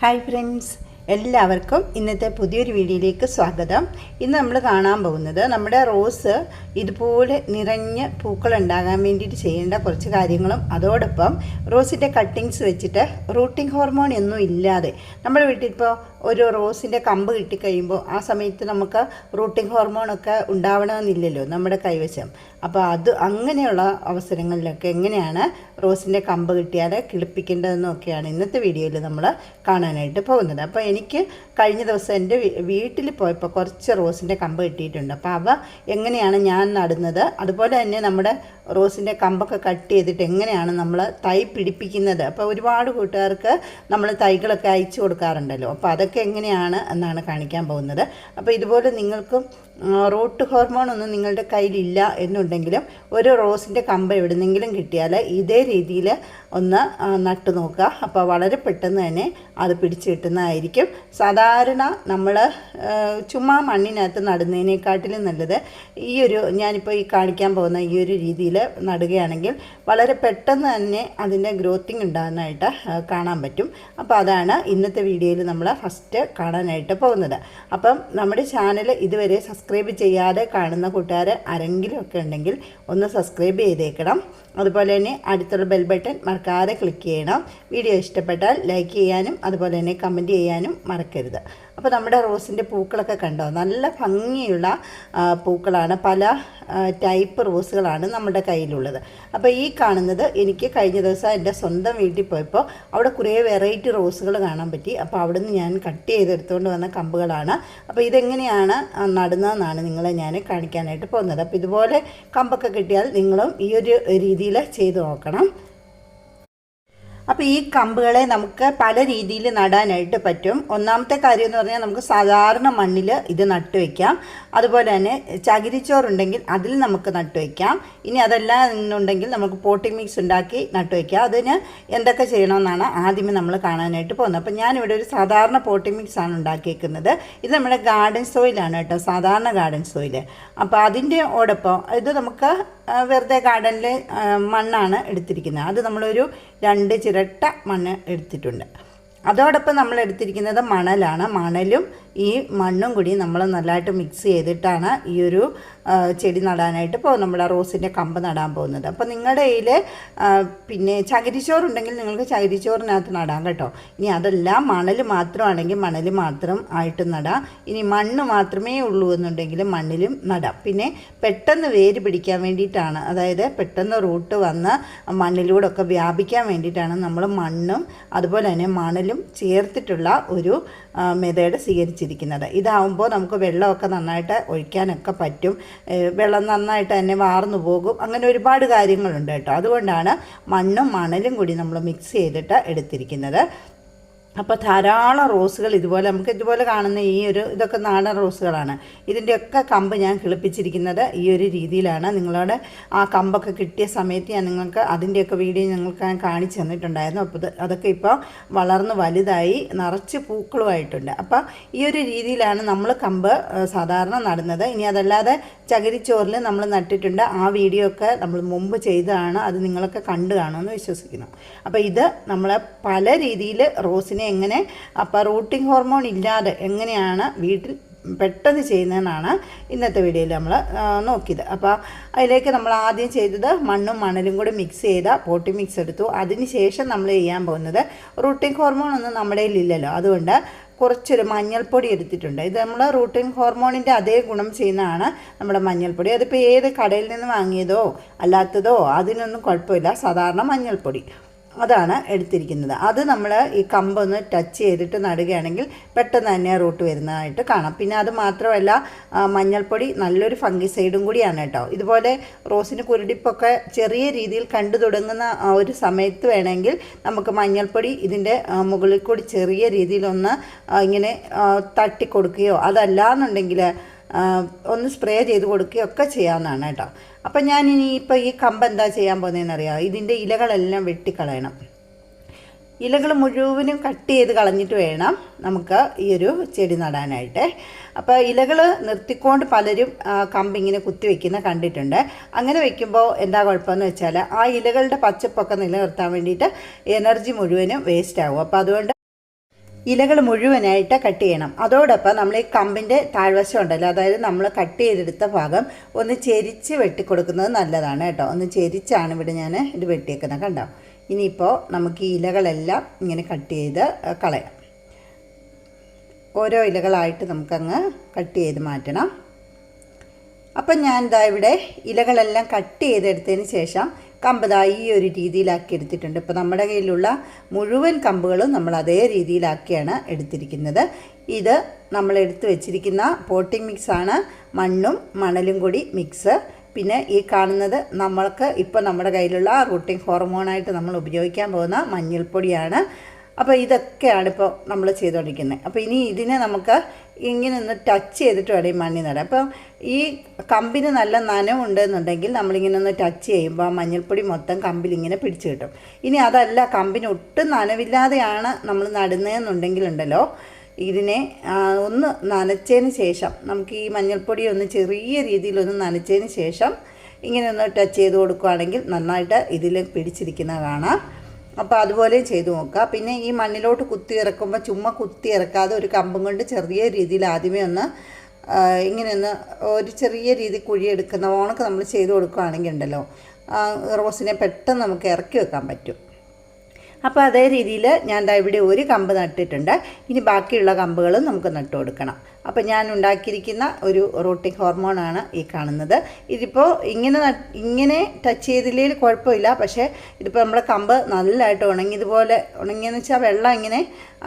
Hi friends എല്ലാവർക്കും ഇന്നത്തെ പുതിയൊരു വീഡിയോയിലേക്ക് സ്വാഗതം. ഇന്ന് നമ്മൾ കാണാൻ പോകുന്നത് നമ്മുടെ റോസ് ഇതുപോലെ നിറഞ്ഞ പൂക്കൾ ഉണ്ടാകാൻ വേണ്ടിയിട്ട് ചെയ്യേണ്ട കുറച്ച് കാര്യങ്ങളും. അതോടൊപ്പം റോസിന്റെ കട്ടിങ്സ് വെച്ചിട്ട് റൂട്ടിംഗ് ഹോർമോൺ ഒന്നും ഇല്ലാതെ നമ്മുടെ വീട്ടിൽ ഇപ്പോൾ ഒരു റോസിന്റെ കമ്പ് കിട്ടിക്കഴിയുമ്പോൾ ആ സമയത്ത് നമുക്ക് റൂട്ടിംഗ് ഹോർമോണൊക്കെ ഉണ്ടാവണമെന്നില്ലല്ലോ നമ്മുടെ കൈവശം. അപ്പോൾ അത് അങ്ങനെയുള്ള അവസരങ്ങളിലൊക്കെ എങ്ങനെയാണ് റോസിന്റെ കമ്പ് കിട്ടിയാൽ കിളിപ്പിക്കേണ്ടതെന്നൊക്കെയാണ് ഇന്നത്തെ വീഡിയോയിൽ നമ്മൾ കാണാനായിട്ട് പോകുന്നത്. അപ്പോൾ എനിക്ക് കഴിഞ്ഞ ദിവസം എന്റെ വീട്ടിൽ പോയപ്പോൾ കുറച്ച് റോസിന്റെ കമ്പ് കിട്ടിയിട്ടുണ്ട്. അപ്പോൾ അവ എങ്ങനെയാണ് ഞാൻ നടുന്നത്? അതുപോലെ തന്നെ നമ്മുടെ റോസിന്റെ കമ്പൊക്കെ കട്ട് ചെയ്തിട്ട് എങ്ങനെയാണ് നമ്മൾ തൈ പിടിപ്പിക്കുന്നത്? അപ്പോൾ ഒരുപാട് കൂട്ടുകാർക്ക് നമ്മൾ തൈകളൊക്കെ അയച്ചു കൊടുക്കാറുണ്ടല്ലോ. അപ്പോൾ അതൊക്കെ എങ്ങനെയാണ് എന്നാണ് കാണിക്കാൻ പോകുന്നത്. അപ്പോൾ ഇതുപോലെ നിങ്ങൾക്കും റൂട്ട് ഹോർമോൺ ഒന്നും നിങ്ങളുടെ കയ്യിലില്ല എന്നുണ്ടെങ്കിലും ഒരു റോസിന്റെ കമ്പ എവിടുന്നെങ്കിലും കിട്ടിയാൽ ഇതേ രീതിയിൽ ഒന്ന് നട്ടു നോക്കുക. അപ്പോൾ വളരെ പെട്ടെന്ന് തന്നെ അത് പിടിച്ച് കിട്ടുന്നതായിരിക്കും. സാധാരണ നമ്മൾ ചുമ്മാ മണ്ണിനകത്ത് നടുന്നതിനേക്കാട്ടിലും നല്ലത് ഈ ഒരു ഞാനിപ്പോൾ ഈ കാണിക്കാൻ പോകുന്ന ഈ ഒരു രീതിയിൽ നടുകയാണെങ്കിൽ വളരെ പെട്ടെന്ന് തന്നെ അതിന്റെ ഗ്രോത്തിങ് ഉണ്ടാകാനായിട്ട് കാണാൻ പറ്റും. അപ്പോൾ അതാണ് ഇന്നത്തെ വീഡിയോയിൽ നമ്മൾ ഫസ്റ്റ് കാണാനായിട്ട് പോകുന്നത്. അപ്പം നമ്മുടെ ചാനൽ ഇതുവരെ സബ്സ്ക്രൈബ് ചെയ്യാതെ കാണുന്ന കൂട്ടുകാർ ആരെങ്കിലും ഒക്കെ ഉണ്ടെങ്കിൽ ഒന്ന് സബ്സ്ക്രൈബ് ചെയ്തേക്കണം. അതുപോലെ തന്നെ അടുത്തുള്ള ബെൽ ബട്ടൺ മറക്കാതെ ക്ലിക്ക് ചെയ്യണം. വീഡിയോ ഇഷ്ടപ്പെട്ടാൽ ലൈക്ക് ചെയ്യാനും അതുപോലെ തന്നെ കമന്റ് ചെയ്യാനും മറക്കരുത്. അപ്പോൾ നമ്മുടെ റോസിന്റെ പൂക്കളൊക്കെ കണ്ടോ? നല്ല ഭംഗിയുള്ള പൂക്കളാണ്. പല ടൈപ്പ് റോസുകളാണ് നമ്മുടെ കയ്യിലുള്ളത്. അപ്പോൾ ഈ കാണുന്നത് എനിക്ക് കഴിഞ്ഞ ദിവസം എന്റെ സ്വന്തം വീട്ടിൽ പോയപ്പോൾ അവിടെ കുറേ വെറൈറ്റി റോസുകൾ കാണാൻ പറ്റി. അപ്പോൾ അവിടെ നിന്ന് ഞാൻ കട്ട് ചെയ്തെടുത്തുകൊണ്ട് വന്ന കമ്പുകളാണ്. അപ്പോൾ ഇതെങ്ങനെയാണ് നടുന്നതെന്നാണ് നിങ്ങളെ ഞാൻ കാണിക്കാനായിട്ട് പോകുന്നത്. അപ്പോൾ ഇതുപോലെ കമ്പൊക്കെ കിട്ടിയാൽ നിങ്ങളും ഈ ഒരു രീതിയിൽ ചെയ്ത് നോക്കണം. അപ്പോൾ ഈ കമ്പുകളെ നമുക്ക് പല രീതിയിൽ നടാനായിട്ട് പറ്റും. ഒന്നാമത്തെ കാര്യം എന്ന് പറഞ്ഞാൽ നമുക്ക് സാധാരണ മണ്ണിൽ ഇത് നട്ടുവെക്കാം അതുപോലെ തന്നെ ചകിരിച്ചോറുണ്ടെങ്കിൽ അതിൽ നമുക്ക് നട്ടുവെക്കാം ഇനി അതെല്ലാം എന്നുണ്ടെങ്കിൽ നമുക്ക് പോട്ടിംഗ് മിക്സ് ഉണ്ടാക്കി നട്ടുവെക്കാം അതിന് എന്തൊക്കെ ചെയ്യണമെന്നാണ് ആദ്യമേ നമ്മൾ കാണാനായിട്ട് പോകുന്നത്. അപ്പോൾ ഞാനിവിടെ ഒരു സാധാരണ പോട്ടിംഗ് മിക്സ് ആണ് ഉണ്ടാക്കിയിരിക്കുന്നത് ഇത് നമ്മുടെ ഗാർഡൻ സോയിലാണ് കേട്ടോ സാധാരണ ഗാർഡൻ സോയിൽ അപ്പോൾ അതിന്റെ ഓടൊപ്പം ഇത് നമുക്ക് വെറുതെ ഗാർഡനിൽ മണ്ണാണ് എടുത്തിരിക്കുന്നത്. അത് നമ്മളൊരു രണ്ട് ചിരട്ട മണ്ണ് എടുത്തിട്ടുണ്ട്. അതോടൊപ്പം നമ്മൾ എടുത്തിരിക്കുന്നത് മണലാണ്. മണലും ഈ മണ്ണും കൂടി നമ്മൾ നല്ലതായിട്ട് മിക്സ് ചെയ്തിട്ടാണ് ഈ ഒരു ചെടി നടാനായിട്ട് ഇപ്പോൾ നമ്മുടെ റോസിന്റെ കമ്പ് നടാൻ പോകുന്നത്. അപ്പോൾ നിങ്ങളുടെ കയ്യിൽ പിന്നെ ചകിരിച്ചോറുണ്ടെങ്കിൽ നിങ്ങൾക്ക് ചകിരിച്ചോറിനകത്ത് നടാം കേട്ടോ. ഇനി അതെല്ലാം മണൽ മാത്രമാണെങ്കിൽ മണൽ മാത്രം ആയിട്ട് നടാം. ഇനി മണ്ണ് മാത്രമേ ഉള്ളൂ എന്നുണ്ടെങ്കിൽ മണ്ണിലും നടാം. പിന്നെ പെട്ടെന്ന് വേര് പിടിക്കാൻ വേണ്ടിയിട്ടാണ് അതായത് പെട്ടെന്ന് റൂട്ട് വന്ന് മണ്ണിലൂടെ ഒക്കെ വ്യാപിക്കാൻ വേണ്ടിയിട്ടാണ് നമ്മൾ മണ്ണും അതുപോലെ തന്നെ മണലും ചേർത്തിട്ടുള്ള ഒരു മെത്തേഡ് സ്വീകരിച്ചിരിക്കുന്നത്. ഇതാവുമ്പോൾ നമുക്ക് വെള്ളമൊക്കെ നന്നായിട്ട് ഒഴിക്കാനൊക്കെ പറ്റും. വെള്ളം നന്നായിട്ട് തന്നെ വാർന്നു പോകും. അങ്ങനെ ഒരുപാട് കാര്യങ്ങളുണ്ട് കേട്ടോ. അതുകൊണ്ടാണ് മണ്ണും മണലും കൂടി നമ്മൾ മിക്സ് ചെയ്തിട്ട് എടുത്തിരിക്കുന്നത്. അപ്പോൾ ധാരാളം റോസുകൾ ഇതുപോലെ നമുക്ക് ഇതുപോലെ കാണുന്ന ഈ ഒരു ഇതൊക്കെ നാടൻ റോസുകളാണ്. ഇതിന്റെയൊക്കെ കമ്പ് ഞാൻ കിളിപ്പിച്ചിരിക്കുന്നത് ഈ ഒരു രീതിയിലാണ്. നിങ്ങളോട് ആ കമ്പൊക്കെ കിട്ടിയ സമയത്ത് ഞാൻ നിങ്ങൾക്ക് അതിന്റെയൊക്കെ വീഡിയോ ഞങ്ങൾക്ക് ഞാൻ കാണിച്ചു തന്നിട്ടുണ്ടായിരുന്നു. അപ്പോൾ അതൊക്കെ ഇപ്പോൾ വളർന്ന് വലുതായി നിറച്ച് പൂക്കളുമായിട്ടുണ്ട്. അപ്പോൾ ഈ ഒരു രീതിയിലാണ് നമ്മൾ കമ്പ് സാധാരണ നടുന്നത്. ഇനി അതല്ലാതെ ചകിരിച്ചോറിൽ നമ്മൾ നട്ടിട്ടുണ്ട്. ആ വീഡിയോ ഒക്കെ നമ്മൾ മുമ്പ് ചെയ്തതാണ്. അത് നിങ്ങളൊക്കെ കണ്ടു കാണുമെന്ന് വിശ്വസിക്കുന്നു. അപ്പോൾ ഇത് നമ്മൾ പല രീതിയിൽ റോസിനെ എങ്ങനെ? അപ്പോൾ റൂട്ടിംഗ് ഹോർമോൺ ഇല്ലാതെ എങ്ങനെയാണ് വീട്ടിൽ പെട്ടെന്ന് ചെയ്യുന്നതെന്നാണ് ഇന്നത്തെ വീഡിയോയിൽ നമ്മൾ നോക്കിയത്. അപ്പോൾ അതിലേക്ക് നമ്മൾ ആദ്യം ചെയ്തത് മണ്ണും മണലും കൂടി മിക്സ് ചെയ്ത പോട്ടി മിക്സ് എടുത്തു. അതിന് ശേഷം നമ്മൾ ചെയ്യാൻ പോകുന്നത് റൂട്ടിംഗ് ഹോർമോൺ ഒന്നും നമ്മുടെ ഇല്ലല്ലോ. അതുകൊണ്ട് കുറച്ചൊരു മഞ്ഞൾപ്പൊടി എടുത്തിട്ടുണ്ട്. ഇത് നമ്മൾ റൂട്ടിൻ ഹോർമോണിന്റെ അതേ ഗുണം ചെയ്യുന്നതാണ് നമ്മുടെ മഞ്ഞൾപ്പൊടി. അതിപ്പോൾ ഏത് കടയിൽ നിന്ന് വാങ്ങിയതോ അല്ലാത്തതോ അതിനൊന്നും കുഴപ്പമില്ല. സാധാരണ മഞ്ഞൾപ്പൊടി. അതാണ് എടുത്തിരിക്കുന്നത്. അത് നമ്മൾ ഈ കമ്പൊന്ന് ടച്ച് ചെയ്തിട്ട് നടുകയാണെങ്കിൽ പെട്ടെന്ന് തന്നെ റൂട്ട് വരുന്നതായിട്ട് കാണാം. പിന്നെ അത് മാത്രമല്ല മഞ്ഞൾപ്പൊടി നല്ലൊരു ഫംഗി സൈഡും കൂടിയാണ് കേട്ടോ. ഇതുപോലെ റോസിന് കുരുടിപ്പൊക്കെ ചെറിയ രീതിയിൽ കണ്ടു തുടങ്ങുന്ന ഒരു സമയത്ത് വേണമെങ്കിൽ നമുക്ക് മഞ്ഞൾപ്പൊടി ഇതിന്റെ മുകളിൽ കൂടി ചെറിയ രീതിയിലൊന്ന് ഇങ്ങനെ തട്ടിക്കൊടുക്കുകയോ അതല്ല എന്നുണ്ടെങ്കിൽ ഒന്ന് സ്പ്രേ ചെയ്ത് കൊടുക്കുകയൊക്കെ ചെയ്യാവുന്നതാണ് കേട്ടോ. അപ്പം ഞാൻ ഇനി ഇപ്പോൾ ഈ കമ്പ് എന്താ ചെയ്യാൻ പോകുന്നതെന്ന് അറിയാം ഇതിന്റെ ഇലകളെല്ലാം വെട്ടിക്കളയണം. ഇലകൾ മുഴുവനും കട്ട് ചെയ്ത് കളഞ്ഞിട്ട് വേണം നമുക്ക് ഈ ഒരു ചെടി നടാനായിട്ട്. അപ്പോൾ ഇലകൾ നിർത്തിക്കൊണ്ട് പലരും കമ്പിങ്ങനെ കുത്തി വയ്ക്കുന്ന കണ്ടിട്ടുണ്ട്. അങ്ങനെ വെക്കുമ്പോൾ എന്താ കുഴപ്പമെന്ന് വെച്ചാൽ ആ ഇലകളുടെ പച്ചപ്പൊക്കെ നിലനിർത്താൻ വേണ്ടിയിട്ട് എനർജി മുഴുവനും വേസ്റ്റ് ആകും അപ്പോൾ അതുകൊണ്ട് ഇലകൾ മുഴുവനായിട്ട് കട്ട് ചെയ്യണം. അതോടൊപ്പം നമ്മൾ ഈ കമ്പിന്റെ താഴ്വശം ഉണ്ടല്ലോ അതായത് നമ്മൾ കട്ട് ചെയ്തെടുത്ത ഭാഗം ഒന്ന് ചെരിച്ച് വെട്ടിക്കൊടുക്കുന്നത് നല്ലതാണ് കേട്ടോ. ഒന്ന് ചെരിച്ചാണ് ഇവിടെ ഞാൻ ഇത് വെട്ടിയേക്കുന്നത് കണ്ടോ? ഇനിയിപ്പോൾ നമുക്ക് ഈ ഇലകളെല്ലാം ഇങ്ങനെ കട്ട് ചെയ്ത് കളയാം. ഓരോ ഇലകളായിട്ട് നമുക്കങ്ങ് കട്ട് ചെയ്ത് മാറ്റണം. അപ്പം ഞാൻ ഇതാ ഇവിടെ ഇലകളെല്ലാം കട്ട് ചെയ്തെടുത്തതിന് ശേഷം കമ്പ് ഈ ഒരു രീതിയിലാക്കി എടുത്തിട്ടുണ്ട്. ഇപ്പോൾ നമ്മുടെ കയ്യിലുള്ള മുഴുവൻ കമ്പുകളും നമ്മൾ അതേ രീതിയിലാക്കിയാണ് എടുത്തിരിക്കുന്നത്. ഇത് നമ്മൾ എടുത്തു വെച്ചിരിക്കുന്ന പോട്ടിംഗ് മിക്സാണ് മണ്ണും മണലും കൂടി മിക്സ് പിന്നെ ഈ കാണുന്നത് നമ്മൾക്ക് ഇപ്പോൾ നമ്മുടെ കയ്യിലുള്ള റൂട്ടിംഗ് ഹോർമോണായിട്ട് നമ്മൾ ഉപയോഗിക്കാൻ പോകുന്ന മഞ്ഞൾപ്പൊടിയാണ്. അപ്പോൾ ഇതൊക്കെയാണ് ഇപ്പോൾ നമ്മൾ ചെയ്തുകൊണ്ടിരിക്കുന്നത് അപ്പോൾ ഇനി ഇതിനെ നമുക്ക് ഇങ്ങനെ ഒന്ന് ടച്ച് ചെയ്തിട്ട് വേണം മണ്ണി നടാൻ. അപ്പോൾ ഈ കമ്പിന് നല്ല നനവുണ്ട് എന്നുണ്ടെങ്കിൽ നമ്മളിങ്ങനെ ഒന്ന് ടച്ച് ചെയ്യുമ്പോൾ ആ മഞ്ഞൾപ്പൊടി മൊത്തം കമ്പിൽ ഇങ്ങനെ പിടിച്ച് കിട്ടും. ഇനി അതല്ല കമ്പിന് ഒട്ടും നനവില്ലാതെയാണ് നമ്മൾ നടുന്നതെന്നുണ്ടെങ്കിലുണ്ടല്ലോ ഇതിനെ ഒന്ന് നനച്ചതിന് ശേഷം നമുക്ക് ഈ മഞ്ഞൾപ്പൊടി ഒന്ന് ചെറിയ രീതിയിലൊന്ന് നനച്ചതിന് ശേഷം ഇങ്ങനെ ഒന്ന് ടച്ച് ചെയ്ത് കൊടുക്കുകയാണെങ്കിൽ നന്നായിട്ട് ഇതിൽ പിടിച്ചിരിക്കുന്നതാണ്. കാണാം അപ്പോൾ അതുപോലെ ചെയ്തു നോക്കുക. പിന്നെ ഈ മണ്ണിലോട്ട് കുത്തി ഇറക്കുമ്പോൾ ചുമ്മാ കുത്തി ഇറക്കാതെ ഒരു കമ്പും കൊണ്ട് ചെറിയ രീതിയിൽ ആദ്യമേ ഒന്ന് ഇങ്ങനെ ഒന്ന് ഒരു ചെറിയ രീതി കുഴിയെടുക്കുന്ന ഓണക്ക് നമ്മൾ ചെയ്ത് കൊടുക്കുകയാണെങ്കിൽ ഉണ്ടല്ലോ റോസിനെ പെട്ടെന്ന് നമുക്ക് ഇറക്കി വെക്കാൻ പറ്റും. അപ്പോൾ അതേ രീതിയിൽ ഞാൻ ദാ ഇവിടെ ഒരു കമ്പ് നട്ടിട്ടുണ്ട്. ഇനി ബാക്കിയുള്ള കമ്പുകളും നമുക്ക് നട്ടു കൊടുക്കണം. അപ്പോൾ ഞാൻ ഉണ്ടാക്കിയിരിക്കുന്ന ഒരു റൂട്ടിംഗ് ഹോർമോണാണ് ഈ കാണുന്നത്. ഇതിപ്പോൾ ഇങ്ങനെ ഇങ്ങനെ ടച്ച് ചെയ്തില്ലെങ്കിൽ കുഴപ്പമില്ല. പക്ഷേ ഇതിപ്പോൾ നമ്മുടെ കമ്പ് നല്ലതായിട്ട് ഉണങ്ങിയതുപോലെ ഉണങ്ങിയെന്ന് വെച്ചാൽ വെള്ളം ഇങ്ങനെ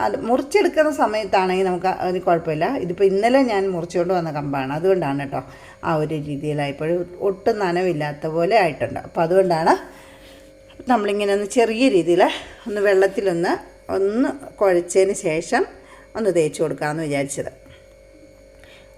അത് മുറിച്ചെടുക്കുന്ന സമയത്താണെങ്കിൽ നമുക്ക് അതിന് കുഴപ്പമില്ല. ഇതിപ്പോൾ ഇന്നലെ ഞാൻ മുറിച്ചുകൊണ്ട് വന്ന കമ്പാണ്. അതുകൊണ്ടാണ് കേട്ടോ ആ ഒരു രീതിയിലായപ്പോഴും ഒട്ടും നനവില്ലാത്ത പോലെ ആയിട്ടുണ്ട്. അപ്പോൾ അതുകൊണ്ടാണ് നമ്മളിങ്ങനെ ഒന്ന് ചെറിയ രീതിയിൽ ഒന്ന് വെള്ളത്തിലൊന്ന് ഒന്ന് കുഴച്ചതിന് ശേഷം ഒന്ന് തേച്ച് കൊടുക്കാമെന്ന് വിചാരിച്ചത്.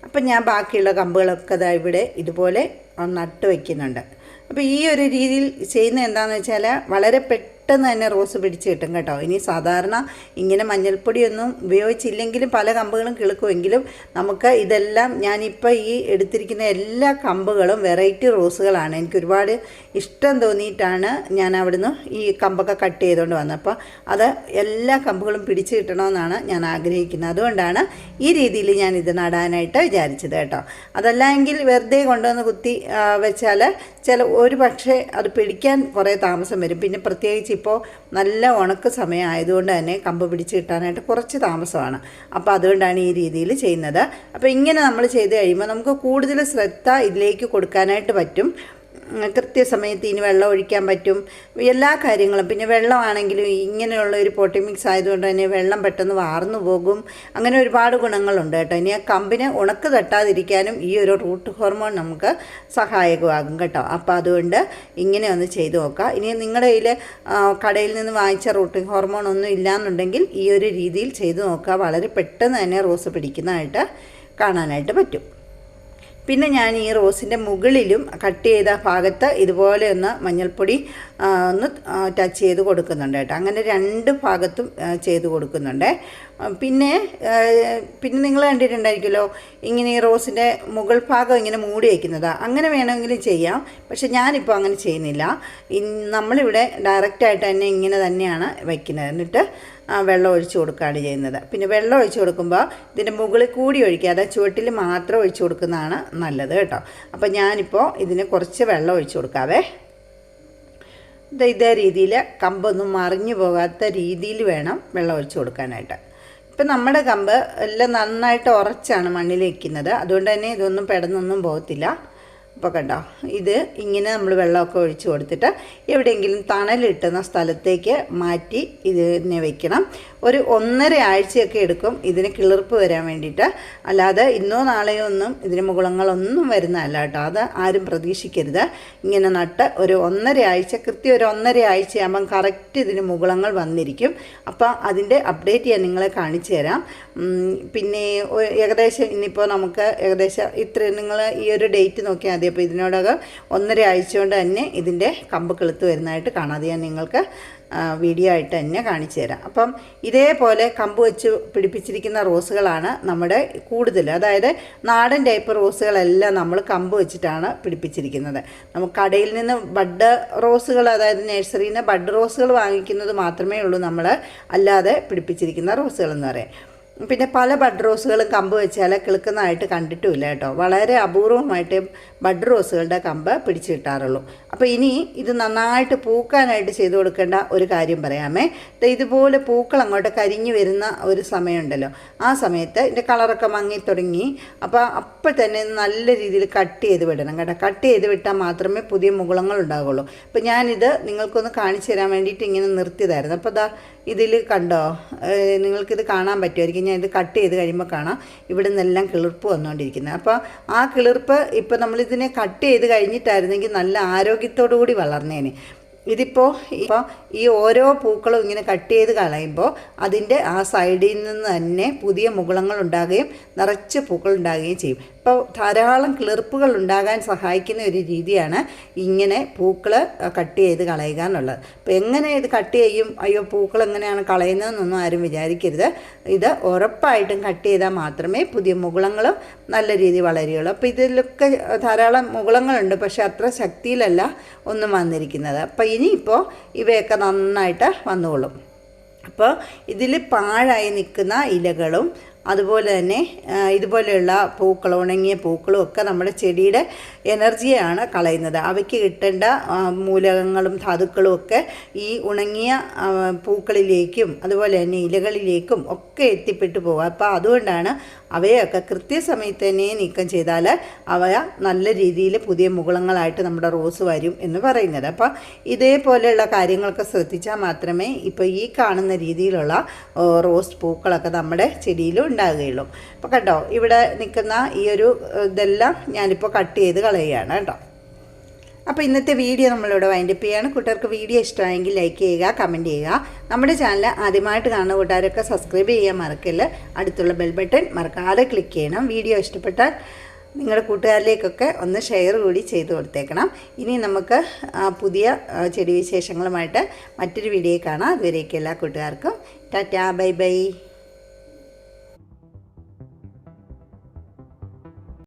അപ്പം ഞാൻ ബാക്കിയുള്ള കമ്പുകളൊക്കെ ഇതാ ഇവിടെ ഇതുപോലെ നട്ട് വയ്ക്കുന്നുണ്ട് അപ്പോൾ ഈ ഒരു രീതിയിൽ ചെയ്യുന്നത് എന്താണെന്ന് വെച്ചാൽ വളരെ പെട്ടെന്ന് തന്നെ റോസ് പിടിച്ച് കിട്ടും കേട്ടോ. ഇനി സാധാരണ ഇങ്ങനെ മഞ്ഞൾപ്പൊടിയൊന്നും ഉപയോഗിച്ചില്ലെങ്കിലും പല കമ്പുകളും കിളുക്കുമെങ്കിലും നമുക്ക് ഇതെല്ലാം ഞാനിപ്പോൾ ഈ എടുത്തിരിക്കുന്ന എല്ലാ കമ്പുകളും വെറൈറ്റി റോസുകളാണ്. എനിക്ക് ഒരുപാട് ഇഷ്ടം തോന്നിയിട്ടാണ് ഞാൻ അവിടുന്ന് ഈ കമ്പൊക്കെ കട്ട് ചെയ്തുകൊണ്ട് വന്നത്. അപ്പോൾ അത് എല്ലാ കമ്പുകളും പിടിച്ച് കിട്ടണമെന്നാണ് ഞാൻ ആഗ്രഹിക്കുന്നത്. അതുകൊണ്ടാണ് ഈ രീതിയിൽ ഞാൻ ഇത് നടാനായിട്ട് വിചാരിച്ചത് കേട്ടോ. അതല്ല എങ്കിൽ വെറുതെ കൊണ്ടുവന്ന് കുത്തി വെച്ചാൽ ചില ഒരു പക്ഷേ അത് പിടിക്കാൻ കുറേ താമസം വരും. പിന്നെ പ്രത്യേകിച്ച് ഇപ്പോൾ നല്ല ഉണക്ക് സമയം ആയതുകൊണ്ട് തന്നെ കമ്പ് പിടിച്ച് കിട്ടാനായിട്ട് കുറച്ച് താമസമാണ്. അപ്പോൾ അതുകൊണ്ടാണ് ഈ രീതിയിൽ ചെയ്യുന്നത്. അപ്പോൾ ഇങ്ങനെ നമ്മൾ ചെയ്ത് കഴിയുമ്പോൾ നമുക്ക് കൂടുതൽ ശ്രദ്ധ ഇതിലേക്ക് കൊടുക്കാനായിട്ട് പറ്റും. കൃത്യസമയത്ത് ഇനി വെള്ളം ഒഴിക്കാൻ പറ്റും. എല്ലാ കാര്യങ്ങളും. പിന്നെ വെള്ളമാണെങ്കിലും ഇങ്ങനെയുള്ള ഒരു പോട്ടി മിക്സ് ആയതുകൊണ്ട് തന്നെ വെള്ളം പെട്ടെന്ന് വാർന്നു പോകും. അങ്ങനെ ഒരുപാട് ഗുണങ്ങളുണ്ട് കേട്ടോ. ഇനി ആ കമ്പിനെ ഉണക്ക് തട്ടാതിരിക്കാനും ഈ ഒരു റൂട്ട് ഹോർമോൺ നമുക്ക് സഹായകമാകും കേട്ടോ. അപ്പോൾ അതുകൊണ്ട് ഇങ്ങനെ ഒന്ന് ചെയ്തു നോക്കുക ഇനി നിങ്ങളുടെ കയ്യിൽ കടയിൽ നിന്ന് വാങ്ങിച്ച റൂട്ടിംഗ് ഹോർമോൺ ഒന്നും ഇല്ലയെന്നുണ്ടെങ്കിൽ ഈ ഒരു രീതിയിൽ ചെയ്തു നോക്കുക വളരെ പെട്ടെന്ന് തന്നെ റോസ് പിടിക്കുന്നതായിട്ട് കാണാനായിട്ട് പറ്റും. പിന്നെ ഞാൻ ഈ റോസിന്റെ മുകളിലും കട്ട് ചെയ്ത ഭാഗത്ത് ഇതുപോലെ ഒന്ന് മഞ്ഞൾപ്പൊടി ഒന്ന് ടച്ച് ചെയ്ത് കൊടുക്കുന്നുണ്ട് കേട്ടോ. അങ്ങനെ രണ്ട് ഭാഗത്തും ചെയ്ത് കൊടുക്കുന്നുണ്ട്. പിന്നെ പിന്നെ നിങ്ങൾ കണ്ടിട്ടുണ്ടായിരിക്കുമല്ലോ ഇങ്ങനെ ഈ റോസിന്റെ മുകൾ ഭാഗം ഇങ്ങനെ മൂടി വയ്ക്കുന്നതാ അങ്ങനെ വേണമെങ്കിലും ചെയ്യാം പക്ഷെ ഞാനിപ്പോൾ അങ്ങനെ ചെയ്യുന്നില്ല. നമ്മളിവിടെ ഡയറക്റ്റായിട്ട് തന്നെ ഇങ്ങനെ തന്നെയാണ് വയ്ക്കുന്നത് എന്നിട്ട് വെള്ളം ഒഴിച്ചു കൊടുക്കുകയാണ് ചെയ്യുന്നത്. പിന്നെ വെള്ളം ഒഴിച്ചു കൊടുക്കുമ്പോൾ ഇതിന്റെ മുകളിൽ കൂടി ഒഴിക്കാതെ ചുവട്ടിൽ മാത്രം ഒഴിച്ചു കൊടുക്കുന്നതാണ് നല്ലത് കേട്ടോ. അപ്പോൾ ഞാനിപ്പോൾ ഇതിന് കുറച്ച് വെള്ളം ഒഴിച്ചു കൊടുക്കാവേ. ഇതേ രീതിയിൽ കമ്പൊന്നും മറിഞ്ഞു പോകാത്ത രീതിയിൽ വേണം വെള്ളം ഒഴിച്ചു കൊടുക്കാനായിട്ട്. ഇപ്പം നമ്മുടെ കമ്പ് എല്ലാം നന്നായിട്ട് ഉറച്ചാണ് മണ്ണിൽ വയ്ക്കുന്നത് അതുകൊണ്ട് തന്നെ ഇതൊന്നും പെടന്നൊന്നും പോകത്തില്ല. അപ്പോൾ കണ്ടോ? ഇത് ഇങ്ങനെ നമ്മൾ വെള്ളമൊക്കെ ഒഴിച്ച് കൊടുത്തിട്ട് എവിടെയെങ്കിലും തണലിട്ടുന്ന സ്ഥലത്തേക്ക് മാറ്റി ഇതിനെ വെക്കണം. ഒരു ഒന്നര ആഴ്ചയൊക്കെ എടുക്കും ഇതിന് കിളിർപ്പ് വരാൻ വേണ്ടിയിട്ട്. അല്ലാതെ ഇന്നോ നാളെയോ ഒന്നും ഇതിന് മുകുളങ്ങളൊന്നും വരുന്നതല്ല കേട്ടോ. അത് ആരും പ്രതീക്ഷിക്കരുത്. ഇങ്ങനെ നട്ട് ഒരു ഒന്നര ആഴ്ച കൃത്യം ഒരു ഒന്നര ആഴ്ചയാകുമ്പം കറക്റ്റ് ഇതിന് മുകുളങ്ങൾ വന്നിരിക്കും. അപ്പോൾ അതിന്റെ അപ്ഡേറ്റ് ഞാൻ നിങ്ങളെ കാണിച്ചു തരാം. പിന്നെ ഏകദേശം ഇന്നിപ്പോൾ നമുക്ക് ഏകദേശം ഇത്ര നിങ്ങൾ ഈ ഒരു ഡേറ്റ് നോക്കിയാൽ മതി. അപ്പോൾ ഇതിനോടകം ഒന്നര ആഴ്ച കൊണ്ട് തന്നെ ഇതിന്റെ കമ്പ് കിളുത്ത് വരുന്നതായിട്ട് കാണാം. അത് ഞാൻ നിങ്ങൾക്ക് വീഡിയോ ആയിട്ട് തന്നെ കാണിച്ചു തരാം. അപ്പം ഇതേപോലെ കമ്പ് വെച്ച് പിടിപ്പിച്ചിരിക്കുന്ന റോസുകളാണ് നമ്മുടെ കൂടുതൽ. അതായത് നാടൻ ടൈപ്പ് റോസുകളെല്ലാം നമ്മൾ കമ്പ് വെച്ചിട്ടാണ് പിടിപ്പിച്ചിരിക്കുന്നത്. നമുക്ക് കടയിൽ നിന്ന് ബഡ് റോസുകൾ അതായത് നഴ്സറിയിൽ നിന്ന് ബഡ് റോസുകൾ വാങ്ങിക്കുന്നത് മാത്രമേ ഉള്ളൂ നമ്മൾ അല്ലാതെ പിടിപ്പിച്ചിരിക്കുന്ന റോസുകൾ എന്ന് പറയാം. പിന്നെ പല ബഡ് റോസുകളും കമ്പ് വെച്ചാൽ കിളുക്കുന്നതായിട്ട് കണ്ടിട്ടുമില്ല കേട്ടോ. വളരെ അപൂർവമായിട്ട് ബഡ് റോസുകളുടെ കമ്പ് പിടിച്ചു കിട്ടാറുള്ളൂ. അപ്പോൾ ഇനി ഇത് നന്നായിട്ട് പൂക്കാനായിട്ട് ചെയ്തു കൊടുക്കേണ്ട ഒരു കാര്യം പറയാമേ. ഇതുപോലെ പൂക്കൾ അങ്ങോട്ട് കരിഞ്ഞു വരുന്ന ഒരു സമയമുണ്ടല്ലോ. ആ സമയത്ത് ഇതിന്റെ കളറൊക്കെ മങ്ങി തുടങ്ങി. അപ്പോൾ അപ്പോൾ തന്നെ നല്ല രീതിയിൽ കട്ട് ചെയ്ത് വിടണം കേട്ടോ. കട്ട് ചെയ്ത് വിട്ടാൽ മാത്രമേ പുതിയ മുകുളങ്ങൾ ഉണ്ടാകുള്ളൂ അപ്പോൾ ഞാനിത് നിങ്ങൾക്കൊന്ന് കാണിച്ചു തരാൻ വേണ്ടിയിട്ട് ഇങ്ങനെ നിർത്തിയതായിരുന്നു. അപ്പോൾ ദാ ഇതിൽ കണ്ടോ? നിങ്ങൾക്കിത് കാണാൻ പറ്റുമായിരിക്കും. ഞാൻ ഇത് കട്ട് ചെയ്ത് കഴിയുമ്പോൾ കാണാം. ഇവിടെ നിന്നെല്ലാം കിളിർപ്പ് വന്നുകൊണ്ടിരിക്കുന്നത്. അപ്പോൾ ആ കിളിർപ്പ് ഇപ്പോൾ നമ്മളിതിനെ കട്ട് ചെയ്ത് കഴിഞ്ഞിട്ടായിരുന്നെങ്കിൽ നല്ല ആരോഗ്യത്തോടു കൂടി വളർന്നേനെ. ഇതിപ്പോൾ ഇപ്പോൾ ഈ ഓരോ പൂക്കളും ഇങ്ങനെ കട്ട് ചെയ്ത് കളയുമ്പോൾ അതിന്റെ ആ സൈഡിൽ നിന്ന് തന്നെ പുതിയ മുകുളങ്ങൾ ഉണ്ടാകുകയും നിറച്ച് പൂക്കൾ ഉണ്ടാകുകയും ചെയ്യും. ഇപ്പോൾ ധാരാളം കിളിർപ്പുകൾ ഉണ്ടാകാൻ സഹായിക്കുന്ന ഒരു രീതിയാണ് ഇങ്ങനെ പൂക്കൾ കട്ട് ചെയ്ത് കളയുക എന്നുള്ളത്. അപ്പോൾ എങ്ങനെ ഇത് കട്ട് ചെയ്യും? അയ്യോ പൂക്കൾ എങ്ങനെയാണ് കളയുന്നതെന്നൊന്നും ആരും വിചാരിക്കരുത്. ഇത് ഉറപ്പായിട്ടും കട്ട് ചെയ്താൽ മാത്രമേ പുതിയ മുകുളങ്ങളും നല്ല രീതിയിൽ വളരുകയുള്ളൂ. അപ്പോൾ ഇതിലൊക്കെ ധാരാളം മുകുളങ്ങളുണ്ട് പക്ഷേ അത്ര ശക്തിയിലല്ല ഒന്നും വന്നിരിക്കുന്നത്. അപ്പോൾ ഇനിയിപ്പോൾ ഇവയൊക്കെ നന്നായിട്ട് വന്നുകൊള്ളും അപ്പോൾ ഇതിൽ പാഴായി നിൽക്കുന്ന ഇലകളും അതുപോലെ തന്നെ ഇതുപോലെയുള്ള പൂക്കൾ ഉണങ്ങിയ പൂക്കളും ഒക്കെ നമ്മുടെ ചെടിയുടെ എനർജിയാണ് കളയുന്നത്. അവയ്ക്ക് കിട്ടേണ്ട മൂലകങ്ങളും ധാതുക്കളും ഒക്കെ ഈ ഉണങ്ങിയ പൂക്കളിലേക്കും അതുപോലെ തന്നെ ഇലകളിലേക്കും ഒക്കെ എത്തിപ്പെട്ടു പോകുക അപ്പോൾ അതുകൊണ്ടാണ് അവയൊക്കെ കൃത്യസമയത്ത് തന്നെ നീക്കം ചെയ്താൽ അവ നല്ല രീതിയിൽ പുതിയ മുകുളങ്ങളായിട്ട് നമ്മുടെ റോസ് വരും എന്ന് പറയുന്നത്. അപ്പോൾ ഇതേപോലെയുള്ള കാര്യങ്ങളൊക്കെ ശ്രദ്ധിച്ചാൽ മാത്രമേ ഇപ്പോൾ ഈ കാണുന്ന രീതിയിലുള്ള റോസ് പൂക്കളൊക്കെ നമ്മുടെ ചെടിയിൽ ഉണ്ടാകുകയുള്ളൂ. അപ്പോൾ കേട്ടോ ഇവിടെ നിൽക്കുന്ന ഈ ഒരു ഇതെല്ലാം ഞാനിപ്പോൾ കട്ട് ചെയ്ത് കളയുകയാണ് കേട്ടോ. അപ്പോൾ ഇന്നത്തെ വീഡിയോ നമ്മളിവിടെ വൈൻഡപ്പ് ചെയ്യാണ്. കൂട്ടുകാർക്ക് വീഡിയോ ഇഷ്ടമായെങ്കിൽ ലൈക്ക് ചെയ്യുക കമന്റ് ചെയ്യുക. നമ്മുടെ ചാനൽ ആദ്യമായിട്ട് കാണുന്ന കൂട്ടുകാരൊക്കെ സബ്സ്ക്രൈബ് ചെയ്യാൻ മറക്കില്ല? അടുത്തുള്ള ബെൽ ബട്ടൺ മറക്കാതെ ക്ലിക്ക് ചെയ്യണം. വീഡിയോ ഇഷ്ടപ്പെട്ടാൽ നിങ്ങളുടെ കൂട്ടുകാരിലേക്കൊക്കെ ഒന്ന് ഷെയർ കൂടി ചെയ്ത് കൊടുത്തേക്കണം. ഇനി നമുക്ക് പുതിയ ചെടി വിശേഷങ്ങളുമായിട്ട് മറ്റൊരു വീഡിയോ കാണാം. അതുവരേക്കും എല്ലാ കൂട്ടുകാർക്കും. Tata bye bye.